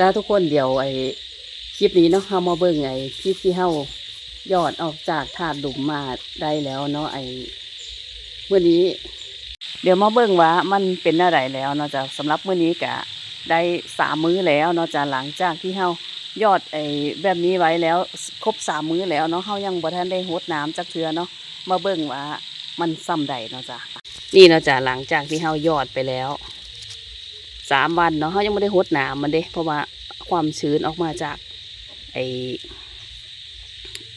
จ้าทุกคนเดี๋ยวไอ้คลิปนี้เนาะเฮามาเบิ่งไอ้คลิปที่เฮายอดออกจากถาดหลุมมาได้แล้วเนาะไอ้เมื่อนี้ เดี๋ยวมาเบิ่งว่ามันเป็นอะไรแล้วเนาะจ้ะสำหรับเมื้อนี้กะได้สามมื้อแล้วเนาะจ้ะหลังจากที่เฮายอดไอ้แบบนี้ไว้แล้วครบสามมื้อแล้วเนาะเฮายังบ่ทันได้รดน้ำจักเทือเนาะมาเบิ่งว่ามันซ้ำใดเนาะจ้ะนี่เนาะจ้ะหลังจากที่เฮายอดไปแล้ว สามวันเนาะเฮายังไม่ได้รดหน้ำมันเด้เพราะว่าความชื้นออกมาจากไอ้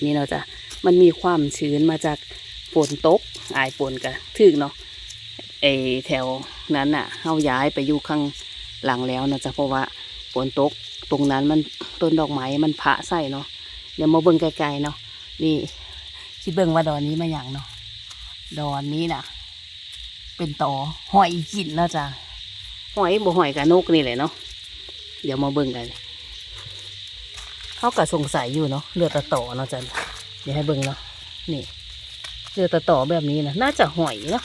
นี่เนาะจ้ะมันมีความชื้นมาจากฝนตกอายฝนกะถึกเนาะไอแถวนั้นน่ะเฮาย้ายไปอยู่ข้างหลังแล้วนะจ๊ะเพราะว่าฝนตกตรงนั้นมันต้นดอกไม้มันผะใส่เนาะเดี๋ยวมาเบิ่งไกลๆเนาะนี่คิดเบิ่งว่าดอนนี้มาอย่างเนาะดอนนี้น่ะ เป็นตอหอยกินเนาะจ้ะ หอยบ่หอยกับนกนี่แหละเนาะเดี๋ยวมาเบิ่งกันเขาก็สงสัยอยู่เนาะเลือดตะต่อเนาะจ้ะเดี๋ยวให้เบิ่งเนาะนี่เลือดตะต่อแบบนี้นะน่าจะหอยเนาะ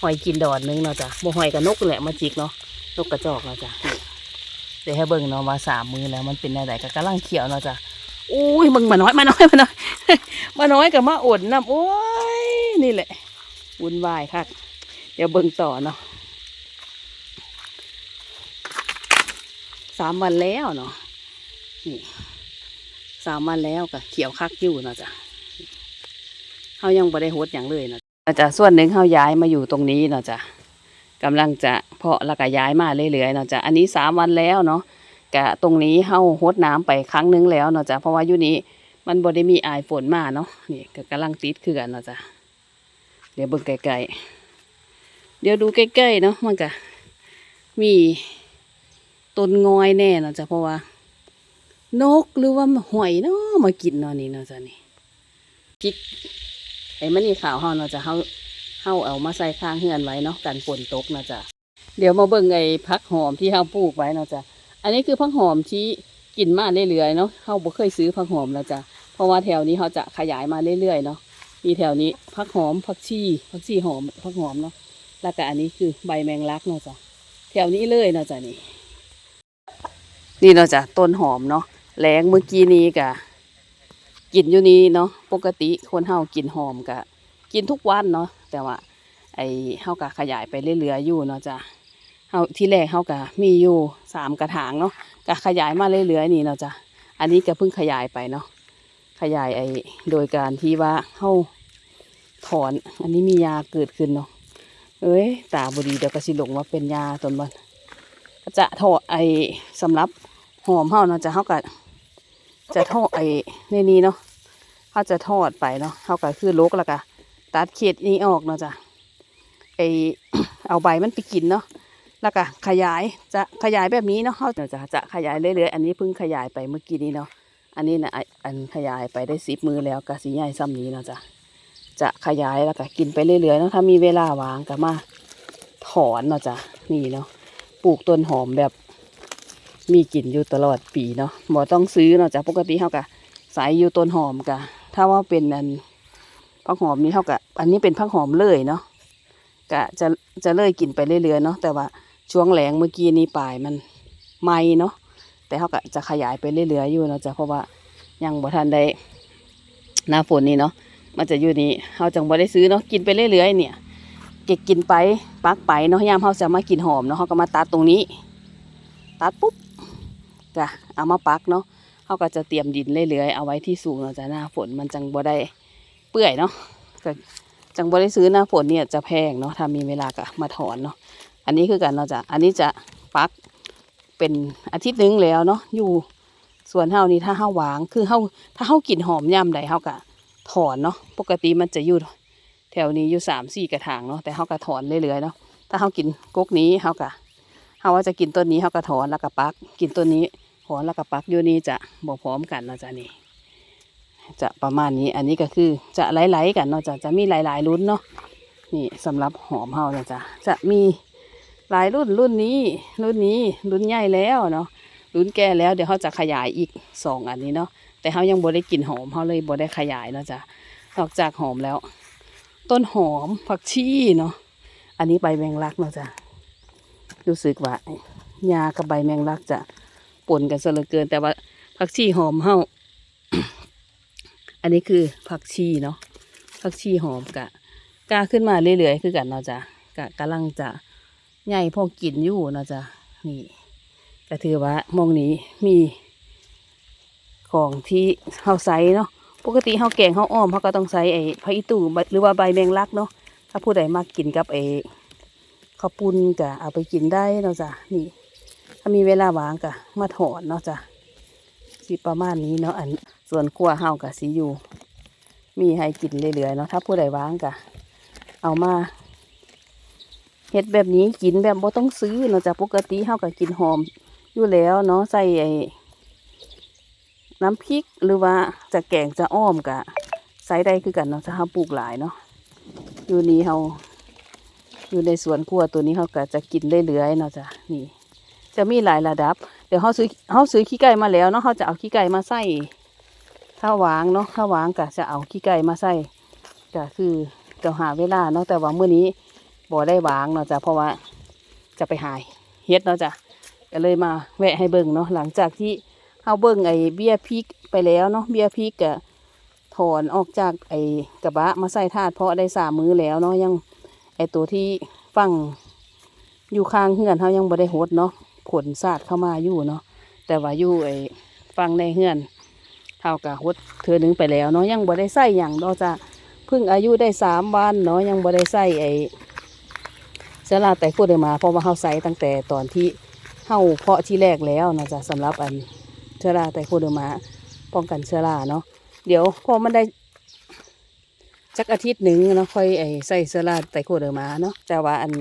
หอยกินดอนนึงเนาะจ้ะบ่หอยกับนกแหละมาจิกเนาะนกกระจอกเนาะจ้ะเดี๋ยวให้เบิ่งเนาะว่าสามมือแล้วมันเป็นอะไรก็กำลังเขียวเนาะจ้ะอุ้ยมึงมาน้อยมาน้อยมาน้อยมาน้อยกับมาอดน้ำโอ้ยนี่แหละวุ่นวายคักเดี๋ยวเบิ่งต่อเนาะ สามวันแล้วเนาะนี่สามวันแล้วก็เขียวคักอยู่เนาะจ้ะเขายังบ่ได้โฮดอย่างเลยเนาะจจะส่วนหนึ่งเขาย้ายมาอยู่ตรงนี้เนาะจ้ะกำลังจะเพาะแล้วก็ย้ายมาเรื่อยๆเนาะจ้ะอันนี้สามวันแล้วเนาะกะตรงนี้เขาโหดน้ำไปครั้งหนึงแล้วเนาะจ้ะเพราะว่าอยู่นี้มันบ่ได้มีอายฝนมาเนาะนี่ก็กำลังติดคือกันเนาะจ้ะเดี๋ยวเบิ่งไกลๆเดี๋ยวดูใกล้ๆเนาะมันก็มี ต้นงอยแน่เนาะจ้ะเพราะว่า นกหรือว่าหอยเนาะมากินเนาะนี่เนาะจ้ะนี่พริกไอ้มันนี่ขาวเฮาเนาะจะเฮาเฮาเอามาใส่ข้างเฮือนไว้เนาะกันฝนตกเนาะจ้ะเดี๋ยวมาเบิ่งไอ้ผักหอมที่เฮาปลูกไว้เนาะจ้ะอันนี้คือผักหอมที่กินมาเรื่อยๆเนาะเฮาบ่เคยซื้อผักหอมแล้วจ้ะเพราะว่าแถวนี้เฮาจะขยายมาเรื่อยๆเนาะมีแถวนี้ผักหอมผักชีผักชีหอมผักหอมเนาะแล้วก็อันนี้คือใบแมงลักเนาะจ้ะแถวนี้เลยเนาะจ้ะนี่ นี่เนาะจ้ะต้นหอมเนาะแรงเมื่อกี้นี้กะกินอยู่นี้เนาะปกติคนเฮากินหอมกะ กินทุกวันเนาะแต่ว่า ไอเฮากะขยายไปเรื่อยๆอยู่เนาะจ้ะเฮาที่แรกเฮากะมีอยู่สามกระถางเนาะกะขยายมาเรื่อยๆนี่เนาะจ้ะอันนี้ก็เพิ่งขยายไปเนาะขยายไอโดยการที่ว่าเฮาถอน อันนี้มียาเกิดขึ้นเนาะเอ้ยตาบดีเดี๋ยวก็สิหลงว่าเป็นยาตนมันก็จะถอดไอสำรับ หอมเฮาเนาะจะเฮากะจะทอดไอ้ในนี้เนาะเขาจะทอดไปเนาะเขาก็คือลกแล้วก็ตัดเขตนี้ออกเนาะจ้ะไอเอาใบมันไปกินเนาะแล้วก็ขยายจะขยายแบบนี้เนาะเขาจะจะขยายเรื่อยๆอันนี้เพิ่งขยายไปเมื่อกี้นี้เนาะอันนี้นะไออันขยายไปได้สิบมือแล้วก็สีใหญ่ซ้ำนี้เนาะจ้ะจะขยายแล้วก็กินไปเรื่อยๆเนาะถ้ามีเวลาว่างก็มาถอนเนาะจ้ะนี่เนาะปลูกต้นหอมแบบ มีกลิ่นอยู่ตลอดปีเนาะบ่ต้องซื้อเนาะจากปกติเฮากะสายอยู่ต้นหอมกะ ถ้าว่าเป็นอันผักหอมนี่เฮากะ อันนี้เป็นผักหอมเลยเนาะกะจะจะเลยกินไปเรื่อยๆเนาะแต่ว่าช่วงแหลงเมื่อกี้นี้ปลายมันไหมเนาะแต่เฮากะจะขยายไปเรื่อยๆอยู่เนาะจ้ะเพราะว่ายังบ่ทันได้หน้าฝนนี่เนาะมันจะอยู่นี่เฮาจังบ่ได้ซื้อเนาะกินไปเรื่อยๆเนี่ยเก็บกินไปปักไปเนาะยามเฮาจะมากินหอมเนาะเฮาก็มาตัดตรงนี้ ตัดปุ๊บ จ้ะเอามาปักเนาะเขาก็จะเตรียมดินเรื่อยๆเอาไว้ที่สูงเนาะจ้ะหน้าฝนมันจังบ่ได้เปื่อยเนาะจังบ่ได้ซื้อหน้าฝนเนี่ยจะแพงเนาะถ้ามีเวลาก็มาถอนเนาะอันนี้คือกันเนาะจ้ะอันนี้จะปักเป็นอาทิตย์นึงแล้วเนาะอยู่ส่วนเฮานี่ถ้าเฮาวางคือเฮาถ้าเฮากินหอมย่ำใดเฮาก็ถอนเนาะปกติมันจะอยู่แถวนี้อยู่สามสี่กระถางเนาะแต่เฮาก็ถอนเรื่อยๆเนาะถ้าเฮากินก๊กนี้เฮาก็เฮาว่าจะกินต้นนี้เฮาก็ถอนแล้วก็ปัก กินต้นนี้ อนแล้วก็ปักอยู่นี่จะบ่พร้อมกันเนาะจ้ะนี่จะประมาณนี้อันนี้ก็คือจะไหลๆกันเนาะจ้ะจะมีหลายๆรุ่นเนาะนี่สำหรับหอมเฮาเนาะจ้ะจะมีหลายรุ่นรุ่นนี้ รุ่นนี้รุ่นใหญ่แล้วเนาะรุ่นแก่แล้วเดี๋ยวเขาจะขยายอีกสองอันนี้เนาะแต่เขายังบ่ได้กลินหอมเขาเลยบ่ได้ขยายเนาะจ้ะนอกจากหอมแล้ว ต้นหอมผักชีเนาะอันนี้ใบแมงลักเนาะจ้ะรู้สึกว่าหญ้ากับใบแมงลักจะ ปปนกันซะเหลือเกิน แต่ว่าผักชีหอมเฮาอันนี้คือผักชีเนาะผักชีหอมกะกาขึ้นมาเรื่อยๆคือกันเนาะจ้ะกะกำลังจะใหญ่พอกินอยู่เนาะจ้ะนี่ก็ถือว่ามองนี้มีของที่เฮาใส่เนาะปกติเฮาแกงเฮาอ้อมเฮาก็ต้องใส่ไอ้ผักอีตู่หรือว่าใบแมงลักเนาะถ้าผู้ใดมักกินกับไอ้ข้าวปุ้นก็เอาไปกินได้เนาะจ้ะนี่ ถ้ามีเวลาว่างก็มาถอนเนาะจ้ะสิประมาณนี้เนาะอันส่วนขั้วเฮากับสีอยู่ มีให้กินเรื่อยๆเนาะถ้าผู้ใดว่างก็เอามาเฮ็ดแบบนี้กินแบบบ่ต้องซื้อเนาะจ้ะปกติเฮาก็กินหอมอยู่แล้วเนาะใส่ไอ้น้ำพริกหรือว่าจะแกงจะอ้อมก็ใส่ได้คือกันเนาะถ้าเฮาปลูกหลายเนาะอยู่นี้เฮาอยู่ในสวนครัวตัวนี้เฮาก็จะกินเรื่อยๆเนาะจ้ะนี่ จะมีหลายระดับ เดี๋ยวเขาซื้อเขาซื้อขี้ไก่มาแล้วเนาะเขาจะเอาขี้ไก่มาใส่ถ้าวางเนาะถ้าวางก็จะเอาขี้ไก่มาใส่ก็คือจะหาเวลาเนาะแต่ว่าเมื้อนี้บ่ได้วางเนาะจ้ะเพราะว่าจะไปหายเฮ็ดเนาะจ้ะก็เลยมาแวะให้เบิ่งเนาะหลังจากที่เฮาเบิ่งไอ้เบี้ยพริกไปแล้วเนาะเบี้ยพริกก็ถอนออกจากไอ้กระบะมาใส่ถาดเพราะได้สามมื้อแล้วเนาะยังไอ้ตัวที่ฟังอยู่ข้างเฮือนเฮายังบ่ได้หดเนาะ ผลศาสตร์เข้ามาอยู่เนาะแต่ว่าอยู่ไอ้ฟังในเฮือนเท่ากับฮดเธอหนึงไปแล้วเนาะยังบ่ได้ใส่อย่างเราจะเพิ่งอายุได้สามวันเนาะยังบ่ได้ใส่ไอ้เชื้อราแต่พูดได้มาเพราะว่าเฮาใส่ตั้งแต่ตอนที่เฮาเพาะที่แรกแล้วนะจ๊ะสำหรับอันเชื้อราแต่พูดได้มาป้องกันเชื้อราเนาะเดี๋ยวพอมันได้จักอาทิตย์หนึ่งเนาะค่อยไอ้ใส่เชื้อราแต่พูดได้มาเนาะแต่ว่าอัน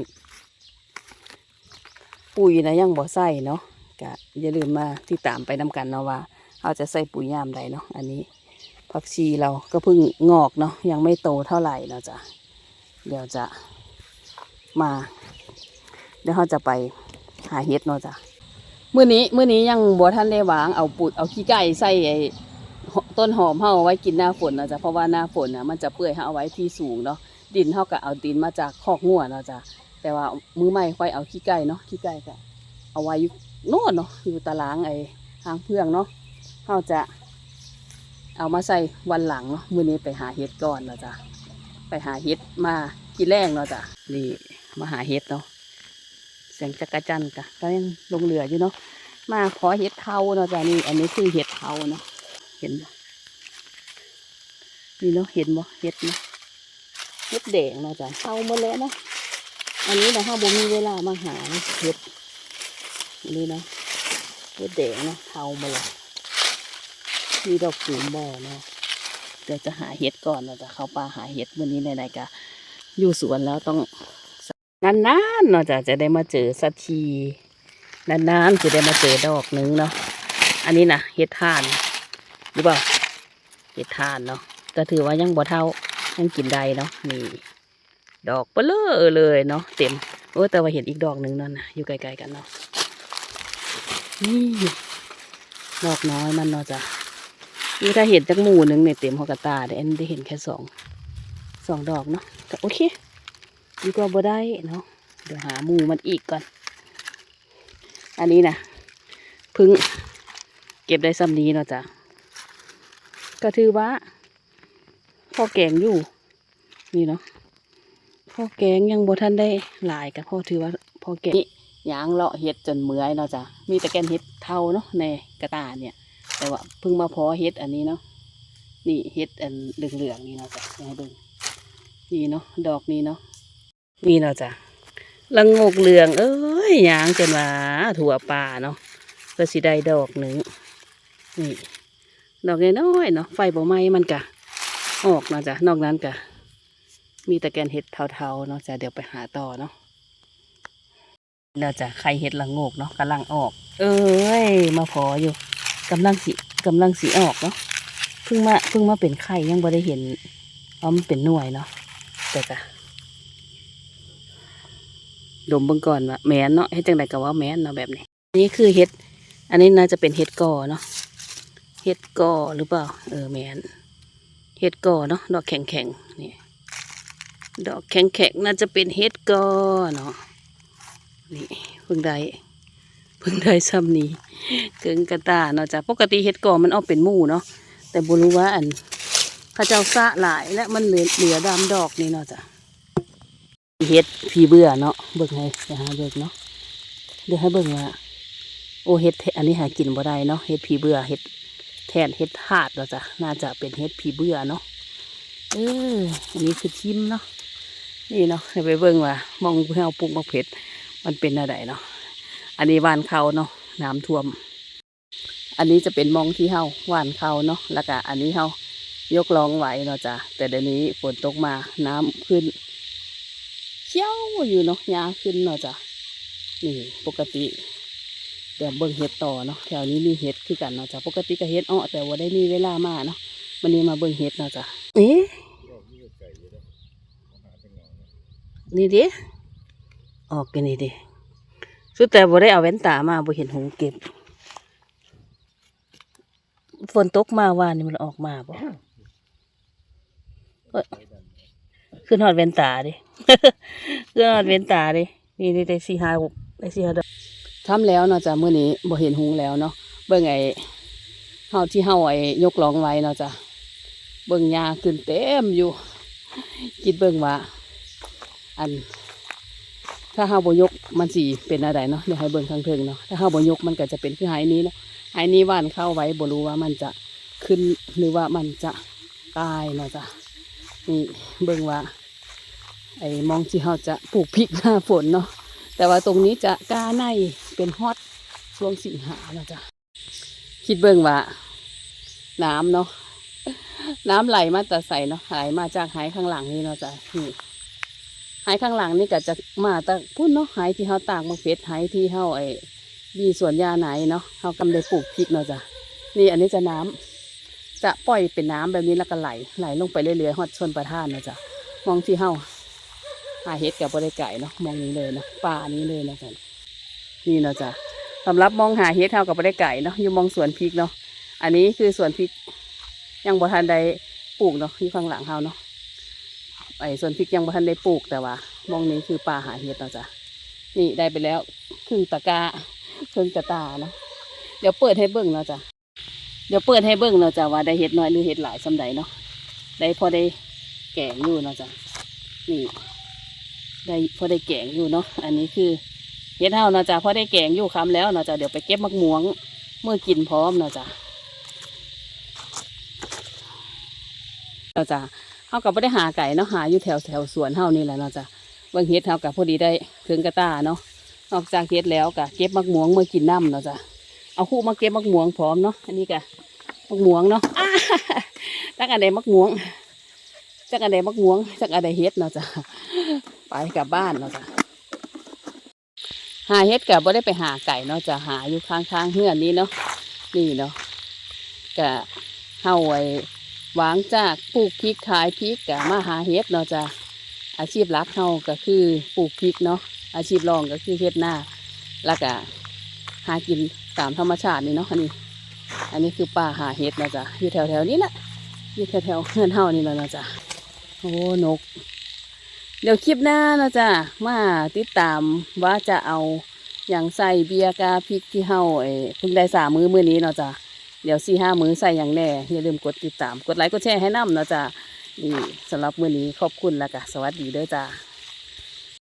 ปุ๋ยนะยังบ่ใส่เนาะก็อย่าลืมมาติดตามไปนำกันเนาะว่าเราจะใส่ปุ๋ยยามใดเนาะอันนี้ผักชีเราก็เพิ่งงอกเนาะยังไม่โตเท่าไหร่เนาะจ้ะเดี๋ยวจะมาเดี๋ยวเราจะไปหาเห็ดเนาะจ้ะมื้อนี้มื้อนี้ยังบ่ทันได้วางเอาปุ๋ยเอาขี้ไก่ใส่ไอ้ต้นหอมเฮาเอาไว้กินหน้าฝนเนาะจ้ะเพราะว่าหน้าฝนนะมันจะเปื่อยเฮาเอาไว้ที่สูงเนาะดินเฮาก็เอาดินมาจากคอกงัวเนาะจ้ะ แต่ว่ามือใหม่ค่อยเอาขี้ไก่เนาะขี้ไก่ก็เอาไว้อยู่โน่นเนาะอยู่ตารางไอ้ทางเพื่องเนาะเราจะเอามาใส่วันหลังเนาะมื้อนี้ไปหาเห็ดก่อนเนาะจ้ะไปหาเห็ดมากินแรงเนาะจ้ะนี่มาหาเห็ดเนาะเสียงจักรจันทร์กะก็ยังลงเรืออยู่เนาะมาขอเห็ดเทาเนาะจ้ะนี่ อันนี้คือเห็ดเทาเนาะเห็นนี่เนาะเห็นบ่เห็ดเนาะเห็ดแดงเนาะจ้ะเทาหมดแล้วเนาะ อันนี้นะฮะบ่มีเวลามาหาเห็ดอันนี้นะเห็ดแดงนะเทามาเลยมีดอกสูงบ่อเนาะเดี๋ยวจะหาเห็ดก่อนเราจะเข้าป่าหาเห็ดวันนี้ไหนกะอยู่สวนแล้วต้องนานๆเนาะจะจะได้มาเจอสักทีนานๆจะได้มาเจอดอกหนึงเนาะอันนี้นะเห็ดทานหรือเปล่าเห็ดทานเนาะก็ถือว่ายังบ่เท่ายังกินได้เนาะนี่ ดอกเปลอเลยเนาะเต็มโอ้แต่ว่าเห็นอีกดอกหนึ่งนั่นนะอยู่ไกลๆกันเนาะนี่ดอกน้อยมันเนาะจ้ะนี่ถ้าเห็นจากหมู่หนึ่งเนี่ยเต็มหัวกระตาเดี๋ยวอันได้เห็นแค่สองสองดอกเนาะแต่โอเคดีกว่าบ่ได้เนาะเดี๋ยวหาหมู่มันอีกก่อน อันนี้นะพึ่งเก็บได้ซ้ำนี้เนาะจ้ะก็ถือว่าพ่อแกงอยู่นี่เนาะ พ่อแกงยังบ่ทันได้หลายกับพ่อถือว่าพ่อแกงนี่ยางเลาะเห็ดจนเมื่อยเนาะจ้ะมีแต่แกนเห็ดเท่าเนาะในกระตาเนี่ย แต่ว่าเพิ่งมาเพอเห็ดอันนี้เนาะนี่เห็ดอันเหลืองๆนี่เนาะจ้ะให้เบิ่งนี่เนาะดอกนี้เนาะนี่เนาะจ้ะละงกเหลือง เอ้ยยางจนว่าถั่วป่าเนาะก็สิได้ดอกหนึ่งนี่ดอกน้อยๆเนาะไฟบ่ไหม้มันกะออกเนาะจ้ะนอกนั้นกะ มีต่แกนเห็ดเทาๆเนาะจะเดี๋ยวไปหาต่อเนาะแล้วจะไข่เห็ดละโงกเนาะกำลังออก เอ้ย มาพออยู่กำลังสีกำลังสีออกเนาะเพิ่งมาเพิ่งมาเป็นไข่ยังบ่ได้เห็นว่ามันเป็นหน่วยเนาะแต่กะดมเบิ่งก่อนว่าแมนเนาะให้จังไดก็ว่าแมนเนาะแบบนี้อันนี้คือเห็ด อันนี้น่าจะเป็นเห็ดกอเนาะเห็ดกอหรือเปล่า เออแมนเห็ดกอเนาะดอกแข็งๆนี่ ดอกแข็งๆน่าจะเป็นเฮ็ดกอเนาะนี่เพิ่งได้เพิ่งได้ซ้ำนี้เกิงกระตาเนาะจ้ะปกติเฮ็ดกอมันเอาเป็นหมู่เนาะแต่บรู้ว่าอันข้าเจ้าสะหลายและมันเหลือเหลือดำดอกนี่เนาะจ้ะเฮ็ดผีเบื่อเนาะเบิ่งให้เดี๋ยวหาเบิ่งเนาะเดี๋ยวให้เบิ่งว่าโอ้เฮ็ดแท้อันนี้หากินบ่ได้เนาะเฮ็ดผีเบื่อเฮ็ดแทนเฮ็ดทาดเนาะจ้ะน่าจะเป็นเฮ็ดผีเบื่อเนาะเอออันนี้คือชิมเนาะ นี่เนาะให้ไปเบิ่งว่ามองเพื่อเอาปลูกมะเผ็ดมันเป็นอะไรเนาะอันนี้วานเขาเนาะน้ำท่วม อันนี้จะเป็นมองที่เฮาวานเขาเนาะแล้วก็อันนี้เฮายกรองไว้เนาะจ้ะแต่เดี๋ยวนี้ฝนตกมาน้ำขึ้นเขี้ยวอยู่เนาะยาขึ้นเนาะจ้ะนี่ปกติเดี๋ยวเบิ่งเห็ดต่อเนาะแถวนี้มีเห็ดคือกันเนาะจ้ะปกติก็เห็ดอ้อแต่ว่าได้มีเวลามาเนาะวันนี้มาเบิ่งเห็ดเนาะจ้ะเอ๊ะ นี่ดิออกกันนี่ดิสุดแต่บ่ได้เอาแว่นตามาบ่เห็นหงเก็บ ฝนตกมาว่านี่มันออกมาบ่ขึ้นหอดแว่นตาดิขึ้นหอดแว่นตาดินี่ได้ได้สี่ห้าหกได้สี่ห้าดอกทำแล้วเนาะจ้ะเมื้อนี้บ่เห็นหุงแล้วเนาะเบิ่งไอ้เฮาที่เฮาไอ้ยกรองไว้เนาะจ้ะเบิ่งหญ้าขึ้นเต็มอยู่คิดเบิ่งว่า อัน ถ้าเฮาบยกมันสิเป็นอะไรเนาะเดี๋ยวให้เบิ่งข้างเทิงเนาะถ้าเฮาบยกมันก็จะเป็นคือหายนี้เนาะหายนี้ว่านเข้าไว้บ่รู้ว่ามันจะขึ้นหรือว่ามันจะตายเนาะจ้ะนี่เบิ่งว่า ไอ้มองที่เฮาจะปลูกพริกหน้าฝนเนาะแต่ว่าตรงนี้จะกล้าในเป็นฮอตช่วงสิงหาเนาะจ้ะคิดเบิ่งว่า น้ำเนาะน้ำไหลมาแต่ใส่เนาะไหลมาจากหายข้างหลังนี่เนาะจ้ะนี่ หายข้างหลังนี่ก็จะมาต่พุ่นเนาะหายที่เฮาตากมะเฟ็ดหายที่เฮาไอ้มีสวนยาไหนเนาะเฮากำได้ปลูกพริกเนาะจ้ะนี่อันนี้จะน้ำจะปล่อยเป็นน้ำแบบนี้แล้วก็ไหลไหลลงไปเรื่อยๆฮอดชนประทานเนาะจ้ะมองที่เฮาหาเห็ดกับบริไก่เนาะมองนี้เลยเนาะป่านี้เลยเนาะจ้ะนี่เนาะจ้ะสำหรับมองหาเห็ดเท่ากับบริไก่เนาะอยู่มองสวนพริกเนาะอันนี้คือสวนพริกยังบ่ทันได้ปลูกเนาะอยู่ข้างหลังเฮาเนาะ ไอ้ส่วนพริกยังบ่ทันได้ปลูกแต่ว่ามองนี้คือป่าหาเห็ดเนาะจ้ะนี่ได้ไปแล้วครึ่งตะกาครึ่งกระตาเนาะเดี๋ยวเปิดให้เบิ่งเนาะจ้ะเดี๋ยวเปิดให้เบิ่งเนาะจ้ะว่าได้เห็ดน้อยหรือเห็ดหลายสำใดเนาะได้พอได้แกงอยู่เนาะจ้ะนี่ได้พอได้แกงอยู่เนาะอันนี้คือเฮ็ดเฮาเนาะจ้ะพอได้แกงอยู่คำแล้วเนาะจ้ะเดี๋ยวไปเก็บมักม่วงเมื่อกินพร้อมเนาะจ้ะเนาะจ้ะ เฮากับบ่ได้หาไก่เนาะหาอยู่แถวแถวสวนเฮานี่แหละเนาะจ้ะเบิ่งเฮ็ดเฮากับพอดีได้ถึงกระตาเนาะนอกจากเฮ็ดแล้วก็เก็บมักม่วงเมื่อกินน้ำเนาะจ้ะเอาคู่มาเก็บมักม่วงพร้อมเนาะอันนี้ก็มักม่วงเนาะจักอันใดมักม่วงจักอันใดมักม่วงจักอันใดเฮ็ดเนาะจ้ะไปกลับบ้านเนาะจ้ะหาเฮ็ดกับบ่ได้ไปหาไก่เนาะจะหาอยู่ข้างๆเฮือนนี้เนาะนี่เนาะกะเฮาไว้ หวางจากปลูกพริกขายพริกกะมาหาเฮ็ดเนาะจ้ะอาชีพหลักเฮาก็คือปลูกพริกเนาะอาชีพรองก็คือเฮ็ดหน้าแล้วก็หากินตามธรรมชาตินี่เนาะอันนี้อันนี้คือป่าหาเฮ็ดเนาะจ้ะอยู่แถวๆนี้แหละอยู่แถวๆเฮือนเฮานี่แหละเนาะจ้ะโอ้นก เดี๋ยวคลิปหน้านะจ๊ะมาติดตามว่าจะเอาอย่างใส่เบียร์กาพริกที่เฮาเอ้เพิ่งได้สามมือมือนี้เนาะจ๊ะ เดี๋ยวสี่ห้ามือใส่อย่างแน่อย่าลืมกดติดตาม กดไลค์กดแชร์ให้น้ำเนาะจ๊ะนี่สำหรับมือนี้ขอบคุณแล้วก็สวัสดีเด้อจ้า